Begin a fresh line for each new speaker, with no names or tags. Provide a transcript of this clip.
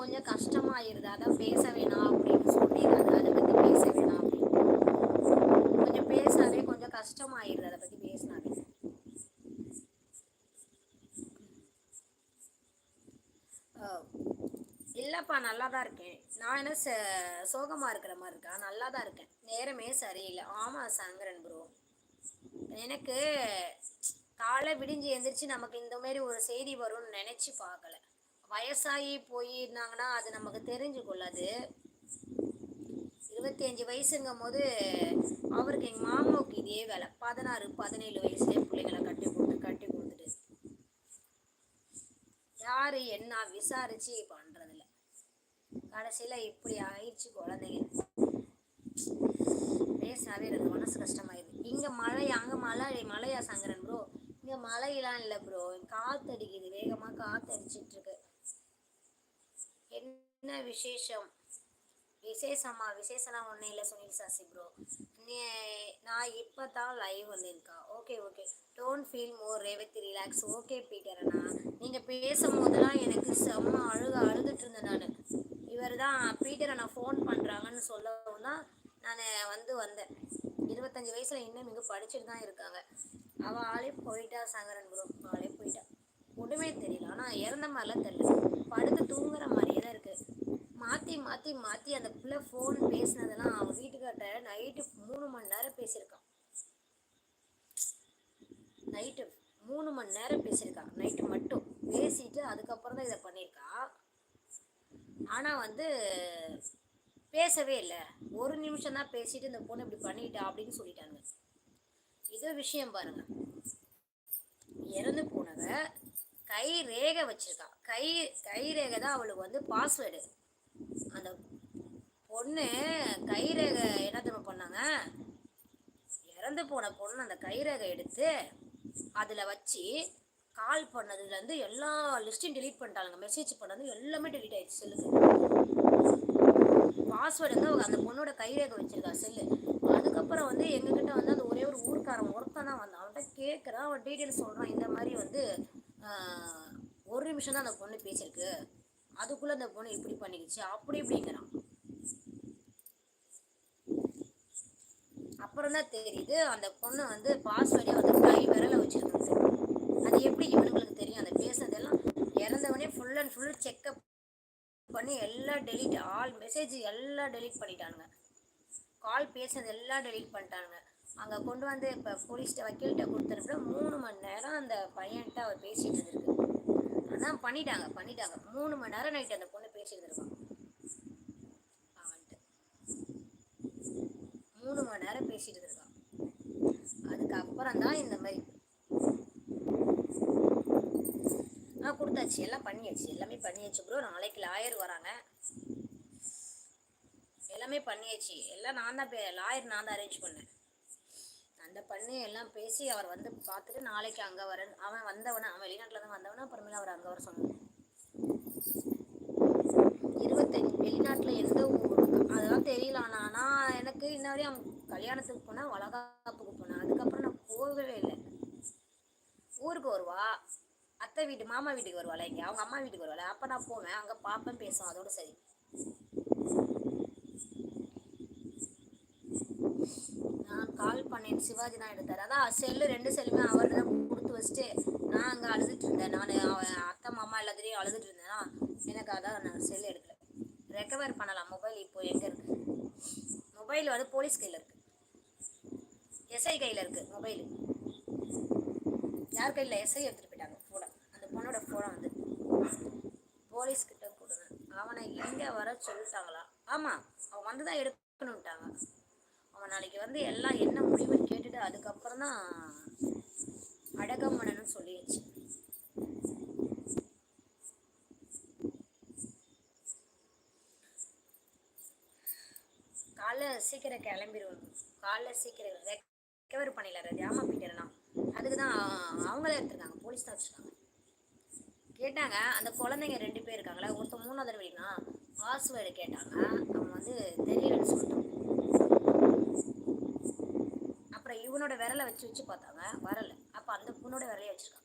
கொஞ்சம் கஷ்டமாயிருது. அதான் பேச வேணாம் அப்படின்னு சொல்லிடுறாங்க அதை பற்றி பேச வேணாம் அப்படின்னு. கொஞ்சம் பேசினாவே கொஞ்சம் கஷ்டமாயிருது அதை பற்றி பேசினாவே இல்லைப்பா நல்லா தான் இருக்கேன். நான் என்ன ச சோகமாக இருக்கிற மாதிரி இருக்கா? நல்லா தான் இருக்கேன். நேரமே சரியில்லை. ஆமாம் சங்கரன் ப்ரோ எனக்கு காலை விடிஞ்சு எந்திரிச்சு நமக்கு இந்த மாதிரி ஒரு செய்தி வரும்னு நினச்சி பார்க்கல. வயசாகி போயிருந்தாங்கன்னா அது நமக்கு தெரிஞ்சு கொள்ளாது இருபத்தி அஞ்சு வயசுங்கும் போது அவருக்கு எங்கள் மாமாவுக்கு இதே வேலை. பதினாறு பதினேழு வயசுலேயே பிள்ளைங்களை கட்டி கொடுத்து கட்டி கொடுத்துட்டு யாரு என்ன விசாரிச்சு பண்றதில்ல. கடைசியில இப்படி ஆயிடுச்சு குழந்தைங்க. பேசினாவே எனக்கு மனசு கஷ்டமாயிருது இங்க மழை அங்க மழை மழையா சங்கரன் ப்ரோ இங்க மழையெல்லாம் இல்லை ப்ரோ காத்தடிக்குது வேகமா காத்தடிச்சிட்டு இருக்கு. என்ன விசேஷம்? விசேஷமா? விசேஷம்லாம் ஒன்றும் இல்லை சுனில் சாசி ப்ரோ நீ நான் இப்போ தான் லைவ் வந்திருக்கா okay okay don't feel more Revathi relax okay Peter அண்ணா. நீங்கள் பேசும்போதெல்லாம் எனக்கு செம்ம அழுக அழுதுட்டு இருந்தேன் நான். இவர் தான் பீட்டர் அண்ணா ஃபோன் பண்ணுறாங்கன்னு சொல்லவும் தான் நான் வந்து வந்தேன். இருபத்தஞ்சி வயசில் இன்னும் இங்கே படிச்சுட்டு தான் இருக்காங்க. அவள் ஆளே போயிட்டா சங்கரன் ப்ரோ ஆளே போயிட்டா. ஒன்றுமே தெரியல. ஆனால் இறந்த மாதிரிலாம் தெரியல. படுத்து தூங்குற மாதிரியே தான் இருக்குது மாற்றி மாற்றி மாற்றி அந்த பிள்ளை ஃபோன் பேசினதெல்லாம் அவன் வீட்டுக்கார்ட்ட நைட்டு மூணு மணி நேரம் பேசியிருக்கான் நைட்டு மூணு மணி நேரம் பேசியிருக்கான் நைட்டு மட்டும். பேசிட்டு அதுக்கப்புறம் தான் இதை பண்ணியிருக்கான் ஆனால் வந்து பேசவே இல்லை. ஒரு நிமிஷம் தான் பேசிட்டு இந்த பொண்ணு இப்படி பண்ணிட்டா அப்படின்னு சொல்லிட்டாங்க இது விஷயம் பாருங்க. இறந்து போனவ கை ரேகை வச்சிருக்கா. கை கை ரேகை தான் அவளுக்கு வந்து பாஸ்வேர்டு அந்த பொண்ணு கை ரேகை என்ன தெரியுமா பண்ணாங்க? இறந்து போன பொண்ணு அந்த கை ரேகை எடுத்து அதில் வச்சு கால் பண்ணதுலேருந்து எல்லா லிஸ்ட்டையும் டெலீட் பண்ணிட்டாங்க மெசேஜ் பண்ணது எல்லாமே டெலீட் ஆயிடுச்சு. செல்லுக்கு பாஸ்வேர்டு வந்து அவங்க அந்த பொண்ணோட கைரேகை வச்சிருக்கா. செல்லு. அதுக்கப்புறம் வந்து எங்ககிட்ட வந்து அந்த ஒரே ஒரு ஊர்க்காரன் ஒருத்தன் தான் வந்தான். அவன்கிட்ட கேட்குறான் அவன் டீட்டெயில் சொல்கிறான் இந்த மாதிரி வந்து ஒரு நிமிஷம் தான் அந்த பொண்ணு பேசியிருக்கு. அதுக்குள்ளே அந்த பொண்ணு இப்படி பண்ணிக்கிச்சு அப்படி இப்படிங்கிறான். அப்புறம் தான் தெரியுது அந்த பொண்ணு வந்து பாஸ்வேர்டே வந்து கை விரல வச்சிருக்கு அது எப்படி இவனுங்களுக்கு தெரியும்? அந்த பேசுனதெல்லாம் இறந்தவனே ஃபுல் அண்ட் ஃபுல் செக்அப் பண்ணி எல்லாம் டெலீட் ஆல் மெசேஜ் எல்லாம் டெலீட் பண்ணிட்டானுங்க. கால் பேசுனது எல்லாம் டெலீட் பண்ணிட்டானுங்க. அங்கே கொண்டு வந்து இப்போ போலீஸ்கிட்ட வக்கீல்கிட்ட கொடுத்துருப்ப மூணு மணி நேரம் அந்த பையன்கிட்ட அவர் பேசிட்டு இருந்திருக்கு. அதான் பண்ணிட்டாங்க பண்ணிட்டாங்க. மூணு மணி நேரம் நைட்டு அந்த பொண்ணு பேசிட்டு இருக்கான் அவன்ட்டு. மூணு மணி நேரம் பேசிட்டு இருக்கான் அதுக்கப்புறம் தான் இந்த மாதிரி ஆ கொடுத்தாச்சு. எல்லாம் பண்ணியாச்சு. எல்லாமே பண்ணியாச்சு ப்ரோ நாளைக்கு லாயர் வராங்க. எல்லாமே பண்ணியாச்சு. எல்லாம் நான் தான் லாயர் நான் தான் அரேஞ்ச் பண்ணேன். இந்த பண்ணி எல்லாம் பேசி அவர் வந்து பார்த்துட்டு நாளைக்கு அங்கே வர அவன் வந்தவன அவன் வெளிநாட்டில் தான் வந்தவன அப்புறமேல அவர் அங்கே வர சொன்னான் இருபத்தஞ்சு வெளிநாட்டில் எந்த ஊர்? அதெல்லாம் தெரியல. ஆனால் நான் எனக்கு இன்ன வரையும் அவன் கல்யாணத்துக்கு போனேன் வளகாப்புக்கு போனேன். அதுக்கப்புறம் நான் போகவே இல்லை. ஊருக்கு வருவா. அத்தை வீட்டு மாமா வீட்டுக்கு வருவாள் இங்கே? அவங்க அம்மா வீட்டுக்கு வருவாள்? அப்போ நான் போவேன். அங்கே பார்ப்பேன் பேசுவேன். அதோட சரி. நான் கால் பண்ணேன். சிவாஜி தான் எடுத்தார். அதான் செல்லு ரெண்டு செல்லுமே அவர் தான் கொடுத்து வச்சுட்டு நான் அங்கே அழுதுட்டு இருந்தேன். நான் அவன் அத்தை மாமா எல்லாத்துலேயும் அழுதுட்டு இருந்தேன்னா எனக்கு அதான் நான் செல்லு எடுக்கல. ரெக்கவர் பண்ணலாம். மொபைல் இப்போ எங்கே இருக்கு? மொபைல் வந்து போலீஸ் கையில் இருக்கு. எஸ்ஐ கையில் இருக்கு மொபைல் யார் கையில்? எஸ்ஐ எடுத்துகிட்டு போயிட்டாங்க. ஃபோனை அந்த பொண்ணோட ஃபோனை வந்து போலீஸ் கிட்ட கொடுங்க. அவனை இங்கே வர சொல்லிட்டாங்களா? ஆமாம் அவன் வந்து தான் எடுக்கணுன்ட்டாங்க அவன் நாளைக்கு வந்து எல்லாம் என்ன முடிவுன்னு கேட்டுட்டு அதுக்கப்புறம் தான் அடக்கம் பண்ணணும்னு சொல்லியாச்சு. காலைல சீக்கிரம் கிளம்பிடுவோம் காலைல சீக்கிரம் ரெக்கவர் பண்ணிடலாம். ஜாமா பீட்டர்லாம். அதுக்கு தான் அவங்களே எடுத்துருக்காங்க போலீஸ் தான் வச்சுருக்காங்க கேட்டாங்க அந்த குழந்தைங்க ரெண்டு பேர் இருக்காங்களா ஒருத்தன் மூணாவது தடவைனா பாஸ்வேர்டு கேட்டாங்க. அவங்க வந்து தெரியலன்னு சொல்லிட்டான் அப்புறம் இவனோட விரலை வச்சு வச்சு பார்த்தாங்க. வரலை. அப்போ அந்த பொண்ணோட விரலையே வச்சுருக்காங்க